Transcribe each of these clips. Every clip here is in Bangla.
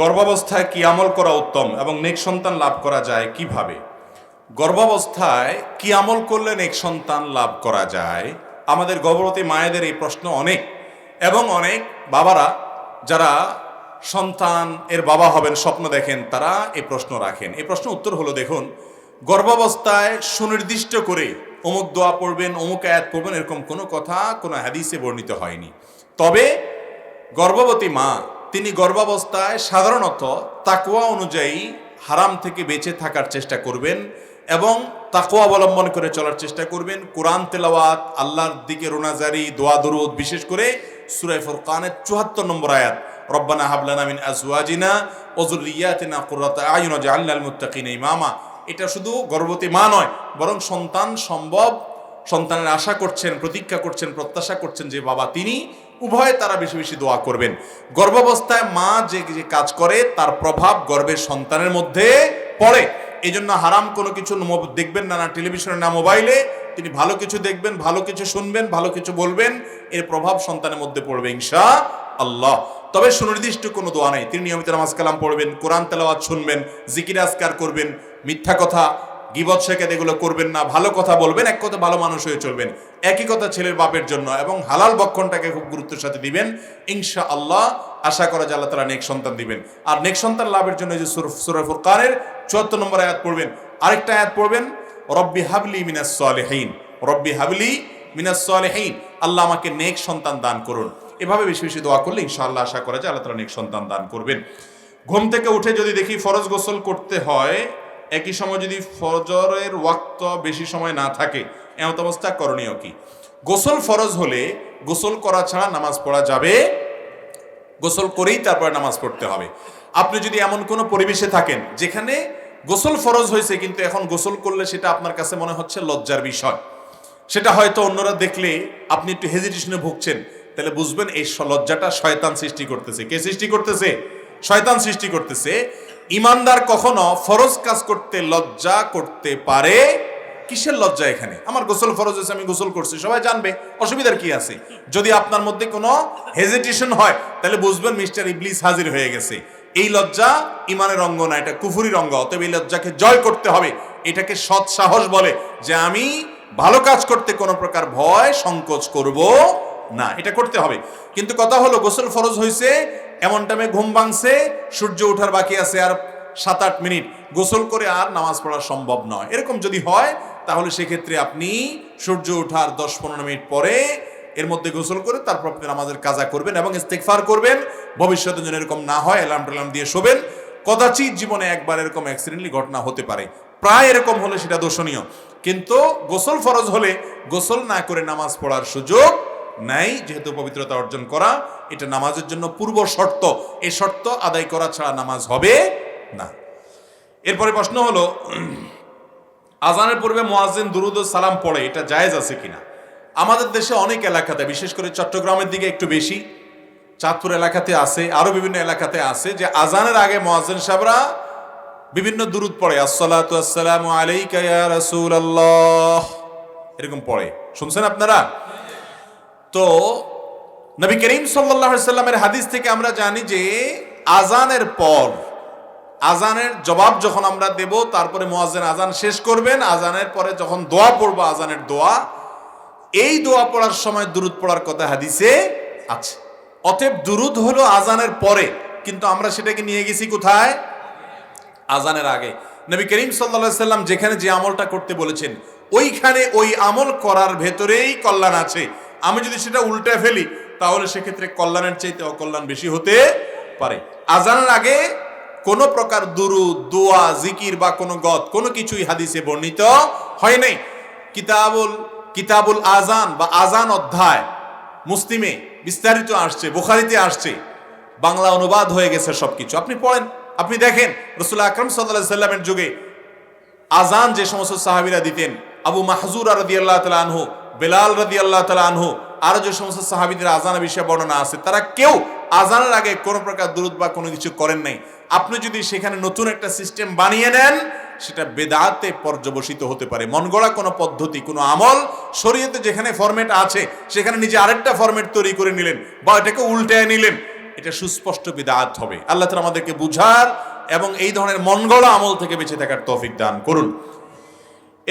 গর্ভাবস্থায় কি আমল করা উত্তম এবং নেক সন্তান লাভ করা যায় কীভাবে? গর্ভাবস্থায় কি আমল করলে নেক সন্তান লাভ করা যায়? আমাদের গর্ভবতী মায়েদের এই প্রশ্ন অনেক এবং অনেক বাবারা যারা সন্তান এর বাবা হবেন স্বপ্ন দেখেন, তারা এই প্রশ্ন রাখেন। এই প্রশ্ন উত্তর হলো, দেখুন, গর্ভাবস্থায় সুনির্দিষ্ট করে অমুক দোয়া পড়বেন, অমুক আয়াত পড়বেন, এরকম কোনো কথা কোনো হাদিসে বর্ণিত হয়নি। তবে গর্ভবতী মা তিনি গর্ভাবস্থায় সাধারণত তাকুয়া অনুযায়ী হারাম থেকে বেঁচে থাকার চেষ্টা করবেন এবং তাকুয়া অবলম্বন করে চলার চেষ্টা করবেন। কোরআন, তেলাওয়াত, আল্লাহর দিকে রোনাজারি দোয়া, দরুদ, বিশেষ করে সুরাই ফুরকানের চুয়াত্তর নম্বর আয়াত, রব্বানা হাবলানা মিন আজওয়াজিনা ওজুরিয়াতিনা কুররাতা আয়ুন জাআলনাল মুত্তাকিনা ইমামা। এটা শুধু গর্ভবতী মা নয়, বরং সন্তান সম্ভব, সন্তানের আশা করছেন, প্রতীক্ষা করছেন, প্রত্যাশা করছেন যে বাবা তিনি উভয়ে তারা বেশি বেশি দোয়া করবেন। গর্ভাবস্থায় মা যে যে কাজ করে, তার প্রভাব গর্ভের সন্তানের মধ্যে পড়ে। এই জন্য হারাম কোনো কিছু দেখবেন না না টেলিভিশনে, না মোবাইলে। তিনি ভালো কিছু দেখবেন, ভালো কিছু শুনবেন, ভালো কিছু বলবেন, এর প্রভাব সন্তানের মধ্যে পড়বে ইনশা আল্লাহ তবে সুনির্দিষ্ট কোনো দোয়া নেই। তিনি নিয়মিত নামাজ কালাম পড়বেন, কোরআন তেলাওয়াত শুনবেন, জিকির আজকার করবেন, মিথ্যা কথা গিবত শেখাত এগুলো করবেন না। ভালো কথা বলবেন, এক কথা ভালো মানুষ হয়ে চলবেন। একই কথা ছেলের বাপের জন্য এবং হালাল বক্ষণটাকে খুব গুরুত্বের সাথে দিবেন। ইনশা আল্লাহ আশা করা যায় আল্লাহ তারা নেক সন্তান দিবেন। আর নেক সন্তান লাভের জন্য যে সুরফ ফুরকানের চুয়াত্তর নম্বর আয়াত পড়বেন। আরেকটা আয়াত পড়বেন, রব্বি হাবলি মিনাস সালেহীন। রব্বি হাবলি মিনাস সালেহীন। আল্লাহ আমাকে নেক সন্তান দান করুন। এভাবে বেশি বেশি দোয়া করলে ইনশাআল্লাহ আশা করা যায় আল্লাহ তারা নেক সন্তান দান করবেন। ঘুম থেকে উঠে যদি দেখি ফরজ গোসল করতে হয় একই সময় যদি ফজরের ওয়াক্ত বেশি সময় না থাকে, এমত অবস্থা করণীয় কি? গোসল ফরজ হলে গোসল করা ছাড়া নামাজ পড়া যাবে? গোসল করেই তারপরে নামাজ পড়তে হবে। আপনি যদি এমন কোনো পরিবেশে থাকেন যেখানে গোসল ফরজ হয়েছে, কিন্তু এখন গোসল করলে সেটা আপনার কাছে মনে হচ্ছে লজ্জার বিষয়। সেটা হয়তো অন্যরা দেখলে আপনি একটু হেজিটেশনে ভুগছেন, তাহলে বুঝবেন এই লজ্জাটা শয়তান সৃষ্টি করতেছে। কে সৃষ্টি করতেছে? শয়তান সৃষ্টি করতেছে। ইমানদার কখনো ফরজ কাজ করতে লজ্জা করতে পারে? কিসের লজ্জা এখানে? আমার গোসল ফরজ হয়েছে, আমি গোসল করছি, সবাই জানবে, অসুবিধার কি আছে? যদি আপনার মধ্যে কোনো হেজিটেশন হয়, তাহলে বুঝবেন মিস্টার ইবলিস হাজির হয়ে গেছে। এই লজ্জা ইমানের অঙ্গ না, এটা কুফুরির অঙ্গ, অতএব এই লজ্জাকে জয় করতে হবে। এটাকে সৎ সাহস বলে যে আমি ভালো কাজ করতে কোনো প্রকার ভয় সংকোচ করব না। এটা করতে হবে। কিন্তু কথা হলো, গোসল ফরজ হয়েছে এমন টাইমে ঘুম ভাঙছে, সূর্য ওঠার বাকি আছে আর সাত আট মিনিট। গোসল করে আর নামাজ পড়া সম্ভব নয়। এরকম যদি হয়, তাহলে সেক্ষেত্রে আপনি সূর্য ওঠার দশ পনেরো মিনিট পরে এর মধ্যে গোসল করে তারপর আপনি নামাজের কাজা করবেন এবং ইস্তেকফার করবেন। ভবিষ্যতে যেন এরকম না হয়, অ্যালার্ম টেলার্ম দিয়ে শোবেন। কদাচিৎ জীবনে একবার এরকম অ্যাক্সিডেন্টলি ঘটনা হতে পারে। প্রায় এরকম হলে সেটা দোষণীয়। কিন্তু গোসল ফরজ হলে গোসল না করে নামাজ পড়ার সুযোগ নাই, যেহেতু পবিত্রতা অর্জন করা, এটা নামাজের জন্য পূর্ব শর্ত। এই শর্ত আদায় করা ছাড়া নামাজ হবে না। এরপরে প্রশ্ন হলো, আজানের পূর্বে মোয়াজিন দুরুদ সালাম পড়ে, এটা জায়েজ আছে কিনা? আমাদের দেশে অনেক এলাকাতে বিশেষ করে চট্টগ্রামের দিকে একটু বেশি। চাঁদপুর এলাকাতে আছে আরও বিভিন্ন এলাকাতে আছে, যে আজানের আগে মোয়াজিন সাহেবরা বিভিন্ন দুরুদ পড়ে, আসসালাতু আসসালামু আলাইকা ইয়া রাসূলুল্লাহ। এরকম পড়ে। শুনছেন আপনারা? তো নবী করিম সাল্লাল্লাহু সাল্লামের হাদিস থেকে আমরা জানি যে আজানের পর, আজানের জবাব যখন আমরা দেব, তারপরে মুয়াজ্জিন আজান শেষ করবেন, আজানের পরে যখন দোয়া পড়ব, আজানের দোয়া, এই দোয়া পড়ার সময় দুরুদ পড়ার কথা হাদিসে আছে। অতএব দুরুদ হলো আজানের পরে, কিন্তু আমরা সেটাকে নিয়ে গেছি কোথায়? আজানের আগে। নবী করিম সাল্লা সাল্লাম যেখানে যে আমলটা করতে বলেছেন, ওইখানে ওই আমল করার ভেতরেই কল্যাণ আছে। আমি যদি সেটা উল্টে ফেলি, তাহলে সেক্ষেত্রে কল্যাণের চাইতে অকল্যাণ বেশি হতে পারে। আজানের আগে কোনো প্রকার দুরু দোয়া, জিকির বা কোনো গদ, কোনো কিছুই হাদিসে বর্ণিত হয় নাই। কিতাবুল কিতাবুল আজান বা আজান অধ্যায় মুসলিমে বিস্তারিত আসছে, বুখারিতে আসছে। বাংলা অনুবাদ হয়ে গেছে সবকিছু। আপনি পড়েন, আপনি দেখেন রসুল্লাহ আকরম সাল্লাহ সাল্লামের যুগে আজান যে সমস্ত সাহাবিরা দিতেন, আবু মাহজুর রদি আল্লাহ তালা আনহু বেলাল রদি আল্লাহ তালা আনহু, আরও যে সমস্ত সাহাবিদের আজান বিষয়ে বর্ণনা আছে, তারা কেউ আজানের আগে কোনো প্রকার দূরত বা কোনো কিছু করেন নাই। আপনি যদি সেখানে নতুন একটা সিস্টেম বানিয়ে নেন, সেটা বেদাতে পর্যবসিত হতে পারে। মন গড়া কোনো পদ্ধতি, কোনো আমল, শরীয়তে যেখানে ফরম্যাট আছে, সেখানে নিজে আরেকটা ফরম্যাট তৈরি করে নিলেন বা এটাকে উল্টায় নিলেন, এটা সুস্পষ্ট বিদাত হবে। আল্লাহ তালা আমাদেরকে বুঝার এবং এই ধরনের মনগড়া আমল থেকে বেঁচে থাকার তৌফিক দান করুন।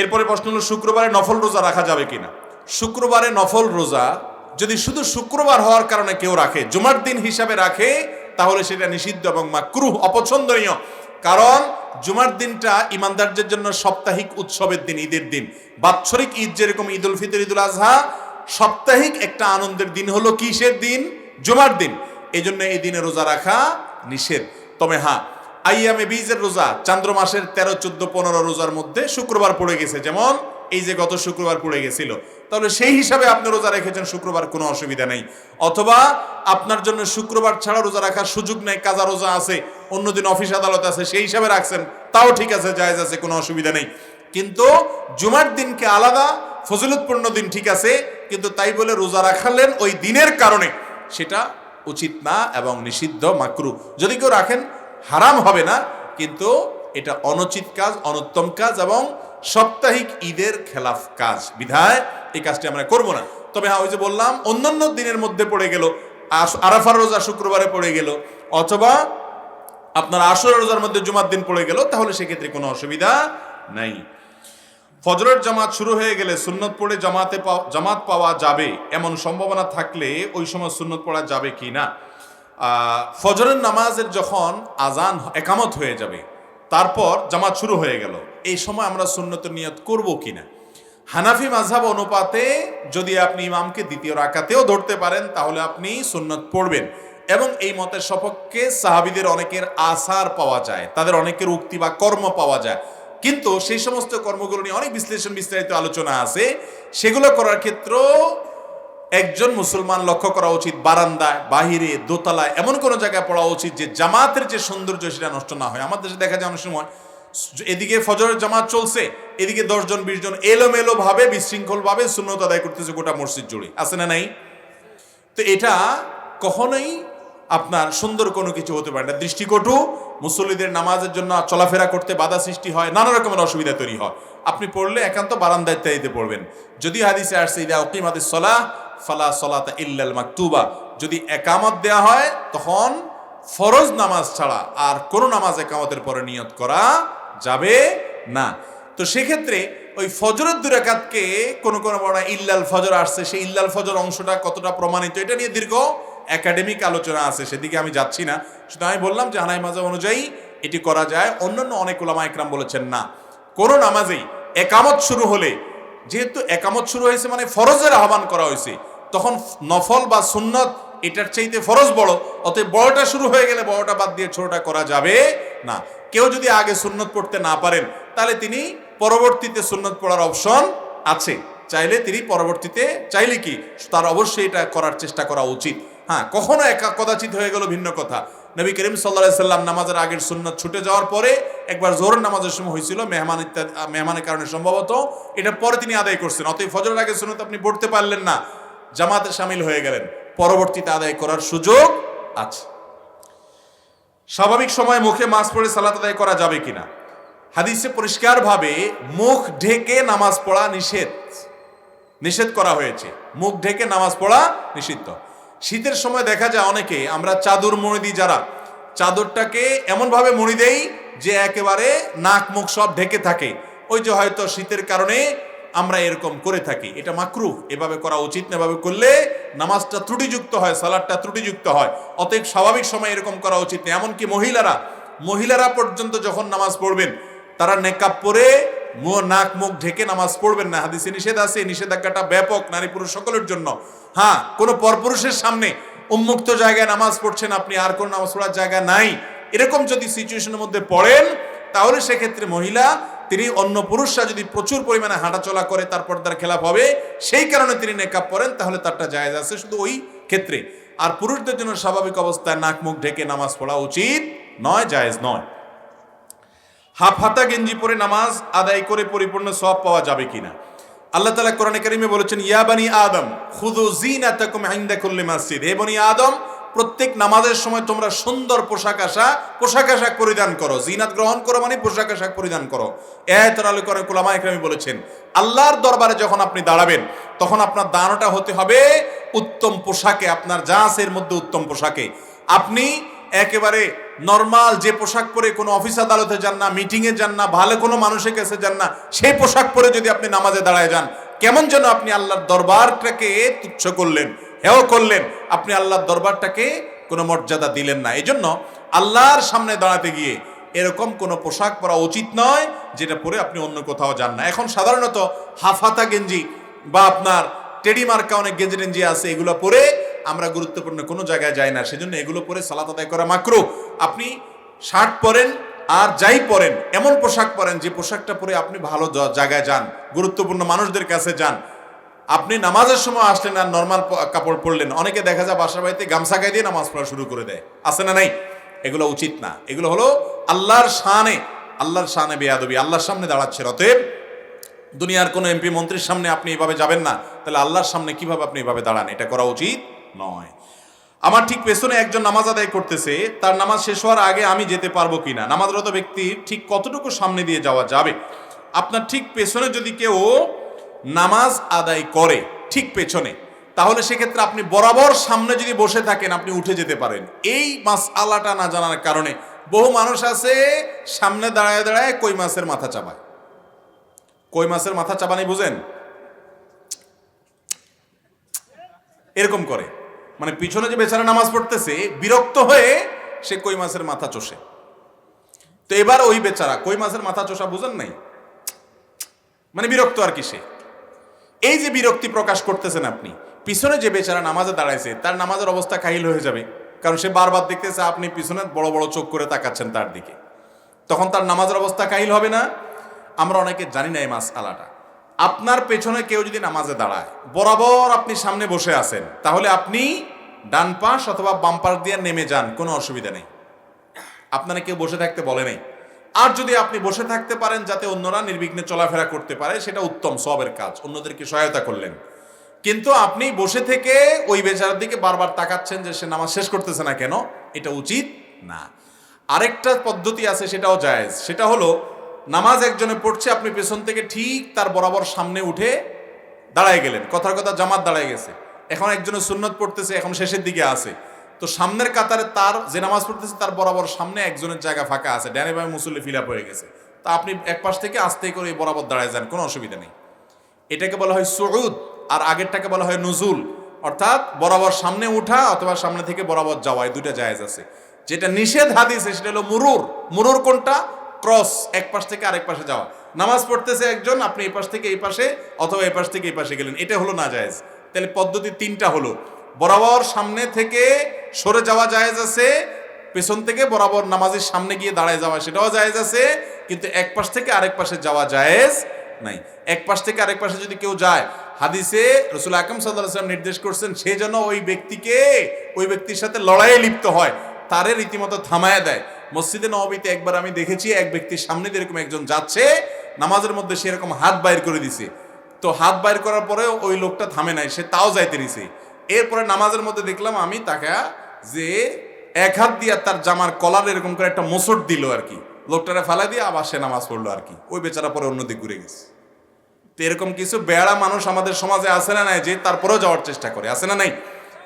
এরপরে প্রশ্ন হলো, শুক্রবারে নফল রোজা রাখা যাবে কিনা? শুক্রবারে নফল রোজা, যদি শুধু শুক্রবার হওয়ার কারণে কেউ রাখে, জুমার দিন হিসাবে রাখে, তাহলে সেটা নিষিদ্ধ এবং মাকরুহ, অপছন্দনীয়। কারণ জুমার দিনটা ইমানদারদের জন্য সাপ্তাহিক উৎসবের দিন, ঈদের দিন। বাৎসরিক ঈদ যেরকম ঈদ উল ফিতর, ঈদুল আজহা সাপ্তাহিক একটা আনন্দের দিন হলো কিসের দিন? জুমার দিন। এই জন্য এই দিনে রোজা রাখা নিষেধ। তবে হ্যাঁ আইয়ামে বীজের রোজা, চান্দ্র মাসের তেরো, চোদ্দ, পনেরো রোজার মধ্যে শুক্রবার পড়ে গেছে। যেমন এই যে গত শুক্রবার পড়ে গেছিল, তাহলে সেই হিসাবে আপনি রোজা রেখেছেন, শুক্রবার কোনো অসুবিধা নেই। অথবা আপনার জন্য শুক্রবার ছাড়া রোজা রাখার সুযোগ নেই, কাজা রোজা আছে, অন্যদিন অফিস আদালত আছে, সেই হিসাবে রাখছেন, তাও ঠিক আছে, জায়েজ আছে, কোনো অসুবিধা নেই। কিন্তু জুমার দিনকে আলাদা, ফজিলতপূর্ণ দিন ঠিক আছে, কিন্তু তাই বলে রোজা রাখালেন ওই দিনের কারণে। সেটা উচিত না এবং নিষিদ্ধ, মাকরু। যদি কেউ রাখেন, হারাম হবে না, কিন্তু এটা অনুচিত কাজ, অনুত্তম কাজ এবং সাপ্তাহিক ঈদের খেলাফ কাজ। বিধায় এই কাজটি আমরা করব না। তবে হ্যাঁ ওই যে বললাম, অন্যান্য দিনের মধ্যে পড়ে গেল আরাফার রোজা শুক্রবারে পড়ে গেল, অথবা আপনার আসর রোজার মধ্যে জুমার দিন পড়ে গেল, তাহলে সেক্ষেত্রে কোনো অসুবিধা নাই। ফজরের জামাত শুরু হয়ে গেলে সুন্নত পড়ে জামাতে জামাত পাওয়া যাবে, এমন সম্ভাবনা থাকলে ওই সময় সুন্নত পড়া যাবে কি না? ফজরের নামাজের যখন আজান একামত হয়ে যাবে তারপর জামাত শুরু হয়ে গেল। এই সময় আমরা সুন্নত নিয়ত করব কিনা? হানাফি মাঝহাব অনুপাতে যদি আপনি ইমামকে দ্বিতীয় রাকাতেও ধরতে পারেন, তাহলে আপনি সুন্নত পড়বেন। এবং এই মতের সপক্ষে সাহাবিদের অনেকের আসার পাওয়া যায়, তাদের অনেকের উক্তি বা কর্ম পাওয়া যায়। কিন্তু সেই সমস্ত কর্মগুলো নিয়ে অনেক বিশ্লেষণ বিস্তারিত আলোচনা আছে। সেগুলো করার ক্ষেত্রেও একজন মুসলমান লক্ষ্য করা উচিত বারান্দায়, বাহিরে, দোতলায়, এমন কোনো জায়গায় পড়া উচিত যে জামাতের যে সৌন্দর্য সেটা নষ্ট না হয়। আমাদের দেশে দেখা যায় অনেক সময় এদিকে ফজরের জামাত চলছে, এদিকে দশজন বিশ জন এলোমেলো ভাবে বিশৃঙ্খল ভাবে শূন্যতা আদায় করতেছে গোটা মসজিদ জুড়ে। আছে না নাই? তো এটা কখনোই আপনার সুন্দর কোনো কিছু হতে পারে না। দৃষ্টিকটু মুসল্লিদের নামাজের জন্য চলাফেরা করতে বাধা সৃষ্টি হয়, নানা রকমের অসুবিধা তৈরি হয়। আপনি পড়লে একান্ত বারান্দায় ইত্যাদিতে পড়বেন। যদি হাদিসে আসছে, ইদা ওকিমাদিস সলাহ ফালা সলাতা ইল্লাল মাকতুবা। যদি একামত দেয়া হয়, তখন ফরজ নামাজ ছাড়া আর কোনো নামাজ একামতের পরে নিয়ত করা যাবে না। তো সেক্ষেত্রে ওই ফজরের দুরাকাতকে কোন কোন বড় ইল্লাল ফজর আসছে, সেই ইল্লাল ফজর অংশটা কতটা প্রমাণিত, এটা নিয়ে দীর্ঘ একাডেমিক আলোচনা আছে, সেদিকে আমি যাচ্ছি না। শুধু আমি বললাম যে হানাই মাজাব অনুযায়ী এটি করা যায়। অন্যান্য অনেক ওলামা একরাম বলেছেন, না। কোন নামাজেই একামত শুরু হলে, যেহেতু একামত শুরু হয়েছে মানে ফরজের আহ্বান করা হয়েছে তখন নফল বা সুন্নত এটার চাইতে ফরজ বড়, অতএব বড়টা শুরু হয়ে গেলে বড়টা বাদ দিয়ে ছোটটা করা যাবে না। কেউ যদি আগে সুন্নত পড়তে না পারেন, তাহলে তিনি পরবর্তীতে সুন্নত পড়ার অপশন আছে। চাইলে তিনি পরবর্তীতে, চাইলে কি? তার অবশ্যই এটা করার চেষ্টা করা উচিত। হ্যাঁ কখনো একা কদাচিত হয়ে গেল ভিন্ন কথা। নবী করিম সাল্লাহ সাল্লাম নামাজের আগের সুন্নত ছুটে যাওয়ার পরে একবার জোহর নামাজের সময় হয়েছিল, মেহমান ইত্যাদি, মেহমানের কারণে সম্ভবত, এটা পরে তিনি আদায় করছেন। অতএব ফজরের আগে সুন্নত আপনি পড়তে পারলেন না। জামাতে সামিল হয়ে গেলেন। পরবর্তীতে আদায় করার সুযোগ আছে। স্বাভাবিক সময়ে মুখে মাছ পড়ে সালাত আদায় করা যাবে কিনা? হাদিসে পরিষ্কারভাবে মুখ ঢেকে নামাজ পড়া নিষেধ। নিষেধ করা হয়েছে। মুখ ঢেকে নামাজ পড়া নিষিদ্ধ। শীতের সময় দেখা যায় অনেকে, আমরা চাদর মুড়ি দিই যারা, চাদরটাকে এমনভাবে মুড়ি দেই যে একেবারে নাক মুখ সব ঢেকে থাকে। ওই যে হয়তো শীতের কারণে আমরা এরকম করে থাকি। এটা মাকরু এভাবে করা উচিত না। এভাবে করলে নামাজটা ত্রুটিযুক্ত হয়, সালাদটা ত্রুটিযুক্ত হয়। অতএব স্বাভাবিক সময় এরকম করা উচিত না। এমনকি মহিলারা মহিলারা পর্যন্ত যখন নামাজ পড়বেন, তারা নেকাব পরে নাক, মুখ ঢেকে নামাজ পড়বেন না। হাদিসে নিষেধ আছে। নিষেধাজ্ঞাটা ব্যাপক নারী পুরুষ সকলের জন্য। হ্যাঁ কোনো পরপুরুষের সামনে উন্মুক্ত জায়গায় নামাজ পড়ছেন আপনি, আর কোনো নামাজ পড়ার জায়গা নাই। এরকম যদি সিচুয়েশনের মধ্যে পড়েন, তাহলে সেক্ষেত্রে মহিলা তিনি অন্য পুরুষরা যদি প্রচুর পরিমাণে হাঁটাচলা করে তার পর্দার খেলাপ হবে, সেই কারণে তিনি নেকাব পড়েন তাহলে তারটা জায়েজ আছে শুধু ওই ক্ষেত্রে। আর পুরুষদের জন্য স্বাভাবিক অবস্থায় নাক মুখ ঢেকে নামাজ পড়া উচিত নয়, জায়েজ নয়। হাফ হাতা গেঞ্জি পরে নামাজ আদায় করে পরিপূর্ণ সব পাওয়া যাবে কিনা? আল্লাহ তালা কোরআনে কারিমে বলেছেন, ইয়া বানি আদম খুদু জিনাতাকুম ইনদা কুল্লি মসজিদ। হে বনি আদম প্রত্যেক নামাজের সময় তোমরা সুন্দর পোশাক আশাক পোশাক আশাক পরিধান করো। জিনাত গ্রহণ করো মানে পোশাক আশাক পরিধান করো। এর আলো করে কুলামা ইকরামি বলেছেন, আল্লাহর দরবারে যখন আপনি দাঁড়াবেন, তখন আপনার দাঁড়ানোটা হতে হবে উত্তম পোশাকে, আপনার যা মধ্যে উত্তম পোশাকে। আপনি একেবারে নর্মাল যে পোশাক পরে কোনো অফিস আদালতে যান না মিটিংয়ে যান না, ভালো কোনো মানুষের কাছে যান না, সেই পোশাক পরে যদি আপনি নামাজে দাঁড়ায় যান, কেমন যেন আপনি আল্লাহর দরবারটাকে তুচ্ছ করলেন। হেও করলেন। আপনি আল্লাহর দরবারটাকে কোনো মর্যাদা দিলেন না। এই জন্য আল্লাহর সামনে দাঁড়াতে গিয়ে এরকম কোনো পোশাক পরা উচিত নয়, যেটা পরে আপনি অন্য কোথাও যান না। এখন সাধারণত হাফাতা গেঞ্জি বা আপনার টেডি মার্কা অনেক গেঞ্জি টেঞ্জি আছে, এগুলো পরে আমরা গুরুত্বপূর্ণ কোনো জায়গায় যাই না। সেজন্য এগুলো পরে সালাত আদায় করা মাকরু। আপনি শার্ট পরেন আর যাই পরেন, এমন পোশাক পরেন যে পোশাকটা পরে আপনি ভালো জায়গায় যান, গুরুত্বপূর্ণ মানুষদের কাছে যান। আপনি নামাজের সময় আসলেন আর নর্মাল কাপড় পরলেন। অনেকে দেখা যায় বাসার বাড়িতে গামছা গায়ে দিয়ে নামাজ পড়া শুরু করে দেয়। আছে না নাই? এগুলো উচিত না। এগুলো হলো আল্লাহর শানে আল্লাহর শানে বেয়াদবি, আল্লাহর সামনে দাঁড়াচ্ছে অতএব দুনিয়ার কোনো এমপি মন্ত্রীর সামনে আপনি এভাবে যাবেন না। তাহলে আল্লাহর সামনে কীভাবে আপনি এভাবে দাঁড়ান? এটা করা উচিত নয়। আমার ঠিক পেছনে একজন নামাজ আদায় করতেছে। তার নামাজ শেষ হওয়ার আগে আমি যেতে পারব কিনা? নামাজরত ব্যক্তির ঠিক কতটুকু সামনে দিয়ে যাওয়া যাবে? আপনার ঠিক পেছনে যদি কেউ নামাজ আদায় করে ঠিক পেছনে। তাহলে সেক্ষেত্রে আপনি বরাবর সামনে যদি বসে থাকেন, আপনি উঠে যেতে পারেন। এই মাস আলাটা না জানার কারণে বহু মানুষ আছে, সামনে দাঁড়ায় দাঁড়ায় কই মাছের মাথা চাবায় কই মাছের মাথা চাবানি বুঝেন? এরকম করে। মানে পিছনে যে বেচারা নামাজ পড়তেছে, বিরক্ত হয়ে সে কই মাছের মাথা চষে। তো এবার ওই বেচারা, কই মাছের মাথা চষা বুঝেন নাই? মানে বিরক্ত আর কি সে। এই যে বিরক্তি প্রকাশ করতেছেন আপনি, পিছনে যে বেচারা নামাজে দাঁড়াইছে, তার নামাজের অবস্থা কাহিল হয়ে যাবে। কারণ সে বারবার দেখতেছে, আপনি পিছনে বড় বড় চোখ করে তাকাচ্ছেন তার দিকে। তখন তার নামাজের অবস্থা কাহিল হবে না? আমরা অনেকে জানি না এই মাস আলাটা আপনার পেছনে কেউ যদি নামাজে দাঁড়ায়, বরাবর আপনি সামনে বসে আছেন, তাহলে আপনি ডান পাশ অথবা বাম পাশ দিয়ে নেমে যান, কোনো অসুবিধা নেই। আপনারা কেউ বসে থাকতে বলে নেই। আর যদি আপনি বসে থাকতে পারেন যাতে অন্যরা নির্বিঘ্নে চলাফেরা করতে পারে, সেটা উত্তম সবের কাজ, অন্যদেরকে সহায়তা করলেন। কিন্তু আপনি বসে থেকে ওই বেচারার দিকে বারবার তাকাচ্ছেন যে সে নামাজ শেষ করতেছে না কেন, এটা উচিত না। আরেকটা পদ্ধতি আছে, সেটাও জায়েজ। সেটা হলো, নামাজ একজনে পড়ছে, আপনি পেছন থেকে ঠিক তার বরাবর সামনে উঠে দাঁড়ায় গেলেন। কথার কথা জামাত দাঁড়ায় গেছে। এখন একজনের সুন্নত পড়তেছে, এখন শেষের দিকে আছে। তো সামনের কাতারে তার যে নামাজ পড়তেছে, তার বরাবর সামনে একজনের জায়গা ফাঁকা আছে। ডানে বামে মুসল্লি ফিল আপ হয়ে গেছে। তা আপনি এক পাশ থেকে আস্তে করে বরাবর দাঁড়ায় যান, কোনো অসুবিধা নেই। এটাকে বলা হয় সুউদ, আর আগেরটাকে বলা হয় নজুল। অর্থাৎ বরাবর সামনে উঠা অথবা সামনে থেকে বরাবর যাওয়া, এই দুইটা জায়েজ আছে। যেটা নিষেধ হাদিসে, সেটা হলো মুরুর। মুরুর কোনটা? ক্রস, এক পাশ থেকে আরেক পাশে যাওয়া। নামাজ পড়তেছে একজন, আপনি এই পাশ থেকে এই পাশে অথবা এই পাশ থেকে এই পাশে গেলেন। এটা হলো না জায়েজ। তাহলে পদ্ধতি তিনটা হলো। বরাবর সামনে থেকে সরে যাওয়া জায়েজ আছে, পেছন থেকে বরাবর নামাজের সামনে গিয়ে দাঁড়ায় যাওয়া সেটাও জায়েজ আছে, কিন্তু এক পাশ থেকে আরেক পাশে যাওয়া জায়েজ নাই। এক পাশ থেকে আরেক পাশে যদি কেউ যায়, হাদিসে রসুল আকরম সাল্লাম নির্দেশ করছেন, সে যেন ওই ব্যক্তিকে, ওই ব্যক্তির সাথে লড়াইয়ে লিপ্ত হয়, তারে রীতিমতো থামায় দেয়। মসজিদে নবীতে একবার আমি দেখেছি এক ব্যক্তির সামনে দিয়ে এরকম একজন যাচ্ছে, নামাজের মধ্যে সে এরকম হাত বাইর করে দিছে। তো হাত বাইর করার পরেও ওই লোকটা থামে নাই, সে তাও যাইতে নিছে এরপরে নামাজের মধ্যে দেখলাম আমি তাকে যে এক হাত দিয়ে তার জামার কলার এরকম করে একটা মোসট দিল আর কি। লোকটারে ফেলা দিয়ে আবার সে নামাজ পড়ল আর কি। ওই বেচারা পরে অন্যদিকে ঘুরে গেছে। তো এরকম কিছু বেড়া মানুষ আমাদের সমাজে আছে না নাই যে তারপরেও যাওয়ার চেষ্টা করে? আছে না নাই?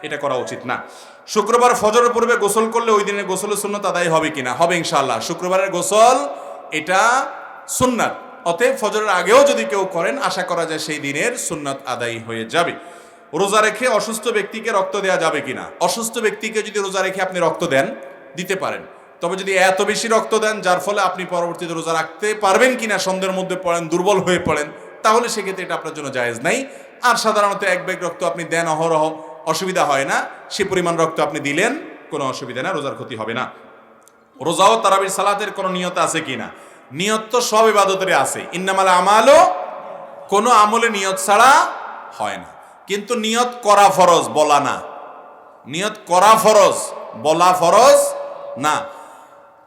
এটা করা উচিত না। শুক্রবার ফজরের পূর্বে গোসল করলে ওই দিনের গোসলের সুন্নত আদায় হবে কিনা? হবে ইনশাআল্লাহ। শুক্রবারের গোসল এটা সুন্নাত। অতএব ফজরের আগেও যদি কেউ করেন, আশা করা যায় সেই দিনের সুন্নাত আদায় হয়ে যাবে। রোজা রেখে অসুস্থ ব্যক্তিকে রক্ত দেওয়া যাবে কিনা? অসুস্থ ব্যক্তিকে যদি রোজা রেখে আপনি রক্ত দেন, দিতে পারেন। তবে যদি এত বেশি রক্ত দেন, যার ফলে আপনি পরবর্তীতে রোজা রাখতে পারবেন কিনা, সন্দেহের মধ্যে পড়েন, দুর্বল হয়ে পড়েন, তাহলে সেক্ষেত্রে এটা আপনার জন্য জায়েজ নাই। আর সাধারণত এক ব্যাগ রক্ত আপনি দেন অহরহ, অসুবিধা হয় না। সে পরিমাণ রক্ত আপনি দিলেন, কোনো অসুবিধা না, রোজার ক্ষতি হবে না। রোজা ও তারাবির সালাতের কোনো নিয়ত আছে কিনা? নিয়ত তো সব ইবাদতের আছে। ইন্নামাল আমালও কোনো আমলে নিয়ত ছাড়া হয় না। কিন্তু নিয়ত করা ফরজ, বলা না। নিয়ত করা ফরজ, বলা ফরজ না।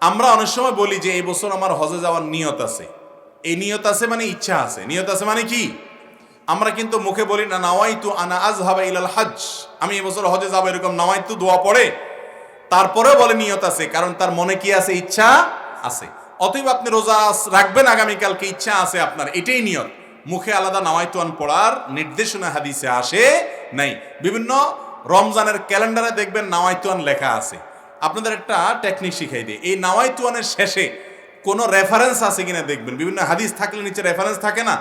আমরা অনেক সময় বলি যে, এই বছর আমার হজে যাওয়ার নিয়ত আছে। এই নিয়ত আছে মানে ইচ্ছা আছে। নিয়ত আছে মানে কি? আমরা কিন্তু মুখে বলি, না, নাওয়াইতু আনা আজ হাবা ইলাল হজ আমি এবছর হজে যাব এরকম নাওয়াই তু দোয়া পড়ে। তারপরেও বলে নিয়ত আছে, কারণ তার মনে কি আছে? ইচ্ছা আছে। অতএব আপনি রোজা রাখবেন, আগামীকালকে ইচ্ছা আছে আপনার। এটাই নিয়ত। মুখে আলাদা নাওয়াইতুয়ান পড়ার নির্দেশনা হাদিসে আসে নাই। বিভিন্ন রমজানের ক্যালেন্ডারে দেখবেন নাওয়াইতুয়ান লেখা আছে। আপনাদের একটা টেকনিক শিখাই দিই। এই নাওয়াই তুয়ানের শেষে কোনো রেফারেন্স আছে কিনা দেখবেন। বিভিন্ন হাদিস থাকলে নিচে রেফারেন্স থাকে না,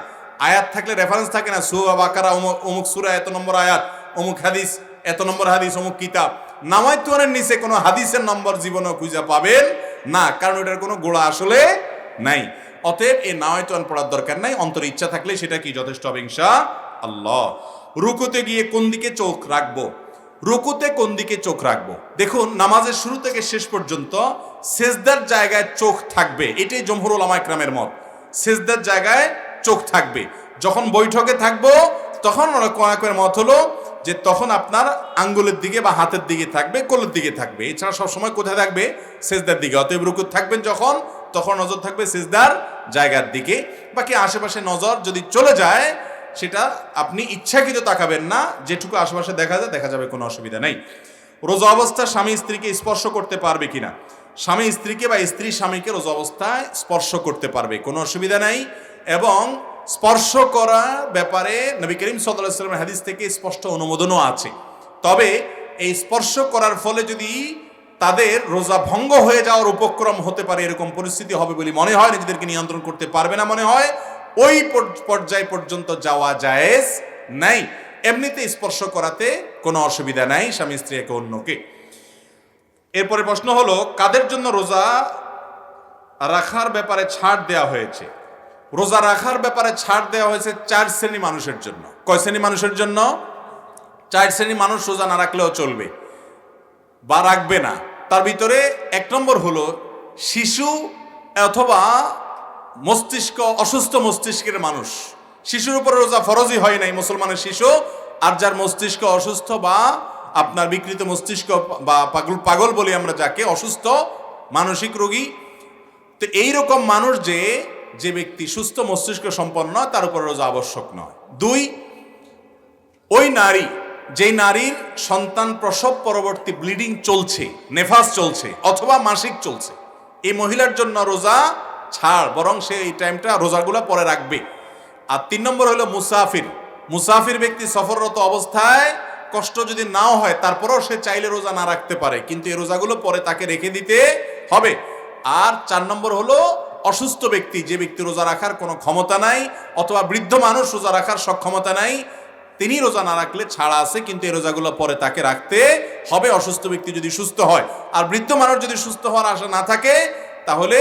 আয়াত থাকলে রেফারেন্স থাকে না। সুয়া বাকারা, অমুক সুরা, এত নম্বর আয়াত, অমুক হাদিস, এত নম্বর হাদিস, অমুক কিতাব। নামাই তুয়ানের নিচে কোনো হাদিসের নম্বর জীবনে খুঁজে পাবেন না, কারণ ওটার কোনো গোড়া আসলে নাই। অতএব এই তুয়ান পড়ার দরকার নাই। অন্তর ইচ্ছা থাকলে সেটা কি যথেষ্ট হবে? আল্লাহ। রুকুতে গিয়ে কোন দিকে চোখ রাখব? রুকুতে কোন দিকে চোখ রাখব? দেখুন, নামাজের শুরু থেকে শেষ পর্যন্ত সেজদার জায়গায় চোখ থাকবে। এটাই জমহুরুল আমাইকরামের মত। সেজদার জায়গায় চোখ থাকবে। যখন বৈঠকে থাকব, তখন কয়েকের মত হলো যে তখন আপনার আঙ্গুলের দিকে বা হাতের দিকে থাকবে, কোলের দিকে থাকবে। এছাড়া সবসময় কোথায় থাকবে? সেজদার দিকে। অতএব রুকুত থাকবেন যখন তখন নজর থাকবে সিজদার জায়গার দিকে। বাকি আশেপাশে নজর যদি চলে যায়, সেটা আপনি ইচ্ছাকৃত তাকাবেন না। যেটুকু আশেপাশে দেখা যায়, দেখা যাবে কোনো অসুবিধা নেই। রোজা অবস্থা স্বামী স্ত্রীকে স্পর্শ করতে পারবে কিনা? স্বামী স্ত্রীকে বা স্ত্রী স্বামীকে রোজা অবস্থায় স্পর্শ করতে পারবে, কোনো অসুবিধা নাই। এবং স্পর্শ করার ব্যাপারে নবী করিম সাল্লাহ হাদিস থেকে স্পষ্ট অনুমোদনও আছে। তবে এই স্পর্শ করার ফলে যদি তাদের রোজা ভঙ্গ হয়ে যাওয়ার উপক্রম হতে পারে এরকম পরিস্থিতি হবে বলে মনে হয়, নিজেদেরকে নিয়ন্ত্রণ করতে পারবে না মনে হয়। ওই পর- পর্যায় পর্যন্ত যাওয়া জায়েজ নাই। এমনিতে স্পর্শ করাতে কোনো অসুবিধা নাই স্বামী স্ত্রী একে অন্যকে। এরপরে প্রশ্ন হলো, কাদের জন্য রোজা রাখার ব্যাপারে ছাড় দেওয়া হয়েছে? রোজা রাখার ব্যাপারে ছাড় দেওয়া হয়েছে চার শ্রেণি মানুষের জন্য। কয় শ্রেণি মানুষের জন্য? চার শ্রেণি মানুষ রোজা না রাখলেও চলবে। বা রাখবে না। তার ভিতরে এক নম্বর হলো শিশু অথবা মস্তিষ্ক, অসুস্থ মস্তিষ্কের মানুষ। শিশুর উপরে রোজা ফরজই হয় নাই, মুসলমানের শিশু। আর যার মস্তিষ্ক অসুস্থ বা আপনার বিকৃত মস্তিষ্ক বা পাগল পাগল বলি আমরা যাকে, অসুস্থ, মানসিক রোগী, তো এইরকম মানুষ যে যে ব্যক্তি সুস্থ মস্তিষ্ক সম্পন্ন, তার উপর রোজা আবশ্যক নয়। দুই, ওই নারী যে নারীর সন্তান প্রসব পরবর্তী ব্লিডিং চলছে, নেফাস চলছে, অথবা মাসিক চলছে, এই মহিলার জন্য রোজা ছাড়, বরং সে এই টাইমটা রোজাগুলো পরে রাখবে। আর তিন নম্বর হলো মুসাফির। মুসাফির ব্যক্তি সফররত অবস্থায় কষ্ট যদি নাও হয়, তারপরেও সে চাইলে রোজা না রাখতে পারে, কিন্তু এই রোজাগুলো পরে তাকে রেখে দিতে হবে। আর চার নম্বর হলো অসুস্থ ব্যক্তি, যে ব্যক্তি রোজা রাখার কোনো ক্ষমতা নাই, অথবা বৃদ্ধ মানুষ রোজা রাখার সক্ষমতা নাই তিনি রোজা না রাখলে ছাড়া আছে, কিন্তু এই রোজাগুলো পরে তাকে রাখতে হবে। অসুস্থ ব্যক্তি যদি সুস্থ হয় আর বৃদ্ধ মানুষ যদি সুস্থ হওয়ার আশা না থাকে, তাহলে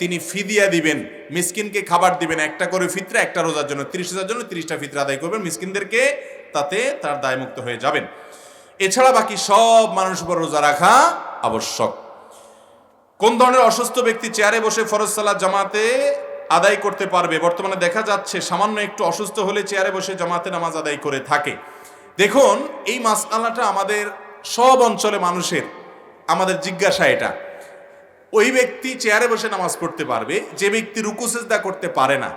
তিনি ফিদিয়া দিবেন। মিসকিনকে খাবার দিবেন, একটা করে ফিতরা, একটা রোজার জন্য, তিরিশ হাজার জন্য তিরিশটা ফিতরা আদায় করবেন। মিসকিনদেরকে তাতে তার দায়মুক্ত হয়ে যাবেন। এছাড়া বাকি সব মানুষ উপর রোজা রাখা আবশ্যক। কোন ধরনের অসুস্থ ব্যক্তি চেয়ারে বসে ফরজ সালাত জামাতে আদায় করতে পারবে। বর্তমানে দেখা যাচ্ছে সামান্য একটু অসুস্থ হলে চেয়ারে বসে জামাতে নামাজ আদায় করে থাকে। দেখুন, এই মাসআলাটা আমাদের সব অঞ্চলে মানুষের, আমাদের জিজ্ঞাসা এটা। ওই ব্যক্তি চেয়ারে বসে নামাজ পড়তে পারবে, যে ব্যক্তি রুকু, সেজদা করতে পারে না।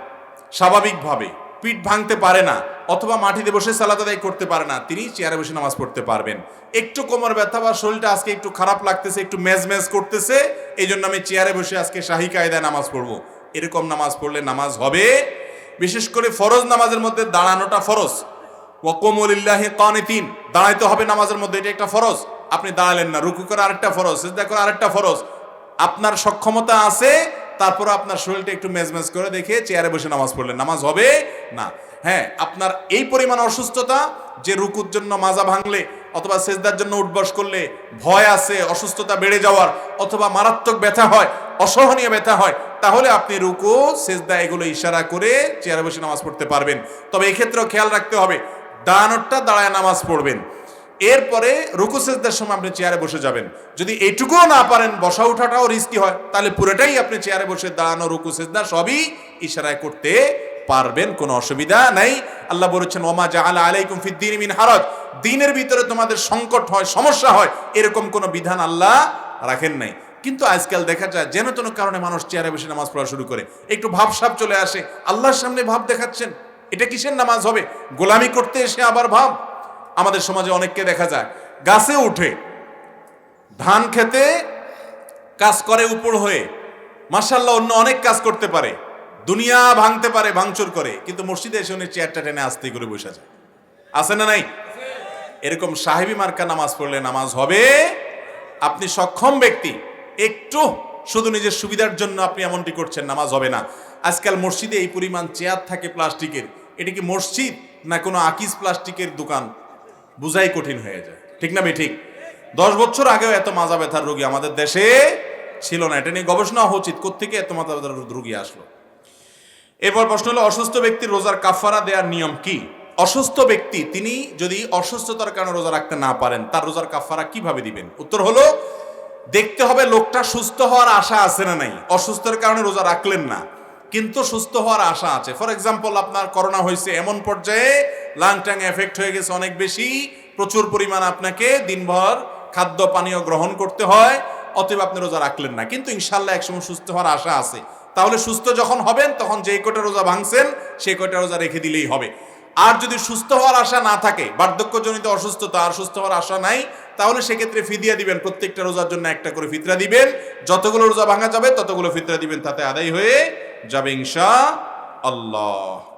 স্বাভাবিকভাবে পিঠ ভাঙতে পারে না, অথবা মাটিতে বসে সালাত আদায় করতে পারে না, তিনি চেয়ারে বসে নামাজ পড়তে পারবেন। একটু কোমর ব্যথা বা শরীরটা আজকে একটু খারাপ লাগতেছে, একটু মেজ মেজ করতেছে এই জন্য আমি চেয়ারে বসে আজকে শাহী কায়দায় নামাজ পড়ব। এরকম নামাজ পড়লে নামাজ হবে। বিশেষ করে ফরজ নামাজের মধ্যে দাঁড়ানোটা ফরজ। ওয়াকুমুলিল্লাহি কানিতিন। দাঁড়াইতে হবে নামাজের মধ্যে, এটা একটা ফরজ। আপনি দাঁড়ালেন না, রুকু করে আরেকটা ফরজ, সিজদা করে আরেকটা ফরজ। আপনার সক্ষমতা আছে তারপর আপনার শরীরটা একটু মেজমেজ করে দেখে চেয়ারে বসে নামাজ পড়লেন। নামাজ হবে না। হ্যাঁ আপনার এই পরিমাণ অসুস্থতা যে রুকুর জন্য মাজা ভাঙলে অথবা সেজদার জন্য উঠবস করলে ভয় আছে, অসুস্থতা বেড়ে যাওয়ার অথবা মারাত্মক ব্যথা হয়, অসহনীয় ব্যথা হয়, তাহলে আপনি রুকু, সেজদা এগুলো ইশারা করে চেয়ারে বসে নামাজ পড়তে পারবেন। তবে এক্ষেত্রেও খেয়াল রাখতে হবে দাঁড়ানোরটা দাঁড়ায় নামাজ পড়বেন। এরপরে রুকু, সেজদার সময় আপনি চেয়ারে বসে যাবেন। যদি এইটুকুও না পারেন, বসা উঠাটাও রিস্কি হয়, তাহলে পুরোটাই আপনি চেয়ারে বসে দাঁড়ানো, রুকু, সেজদা সবই ইশারায় করতে পারবেন, কোনো অসুবিধা নাই। আল্লাহ বলেছেন ওমা জাআলা আলাইকুম ফিদ্দিন মিন হারাজ। দিনের ভিতরে তোমাদের সংকট হয়, সমস্যা হয়, এরকম কোনো বিধান আল্লাহ রাখেন নাই। কিন্তু আজকাল দেখা যায়, যেন তেন কারণে মানুষ চেয়ারে বসে নামাজ পড়া শুরু করে। একটু ভাবসাব চলে আসে, আল্লাহর সামনে ভাব দেখাচ্ছেন। এটা কিসের নামাজ হবে? গোলামি করতে এসে আবার ভাব। আমাদের সমাজে অনেককে দেখা যায়, গাছে উঠে ধান খেতে কাজ করে উপর হয়ে। মাসাল্লাহ অন্য অনেক কাজ করতে পারে। দুনিয়া ভাঙতে পারে, ভাঙচুর করে, কিন্তু মসজিদে এসে উনি চেয়ারটা টেনে আস্তে করে বসে যায়। আছে না নাই? এরকম সাহেবী মার্কা নামাজ পড়লে নামাজ হবে? আপনি সক্ষম ব্যক্তি, একটু শুধু নিজের সুবিধার জন্য আপনি এমনটি করছেন, নামাজ হবে না। আজকাল মসজিদে এই পরিমাণ চেয়ার থাকে প্লাস্টিকের। এটি কি মসজিদ না কোনো আকিস প্লাস্টিকের দোকান? বুঝাই কঠিন হয়ে যায়। ঠিক না ঠিক দশ বছর আগেও এত মাজা ব্যথার রোগী আমাদের দেশে ছিল না। এটা নিয়ে গবেষণা হওয়া উচিত। কোথেকে এত মাজা ব্যথার রোগী আসলো? এরপর প্রশ্ন হলো, অসুস্থ ব্যক্তির রোজার কাফারা দেওয়ার নিয়ম কি? অসুস্থ ব্যক্তি, তিনি যদি অসুস্থতার কারণে রোজা রাখতে না পারেন, তার রোজার কাফারা কীভাবে দিবেন? উত্তর হলো, দেখতে হবে লোকটা সুস্থ হওয়ার আশা আছে না নাই। অসুস্থের কারণে রোজা রাখলেন না, কিন্তু সুস্থ হওয়ার আশা আছে। ফর এক্সাম্পল আপনার করোনা হয়েছে এমন পর্যায়ে লাং ট্যাং এফেক্ট হয়ে গেছে অনেক বেশি, প্রচুর পরিমাণ আপনাকে দিনভর খাদ্য পানীয় গ্রহণ করতে হয়, অতএব আপনি রোজা রাখলেন না। কিন্তু ইনশাল্লাহ একসময় সুস্থ হওয়ার আশা আছে। তাহলে সুস্থ যখন হবেন, তখন যেই কটা রোজা ভাঙছেন, সেই কটা রোজা রেখে দিলেই হবে। আর যদি সুস্থ হওয়ার আশা না থাকে, বার্ধক্যজনিত অসুস্থতা আর সুস্থ হওয়ার আশা নাই, তাহলে সেক্ষেত্রে ফিদিয়া দিবেন, প্রত্যেকটা রোজার জন্য একটা করে ফিতরা দিবেন। যতগুলো রোজা ভাঙা যাবে, ততগুলো ফিতরা দিবেন, তাতে আদায় হয়ে যাবে ইনশা আল্লাহ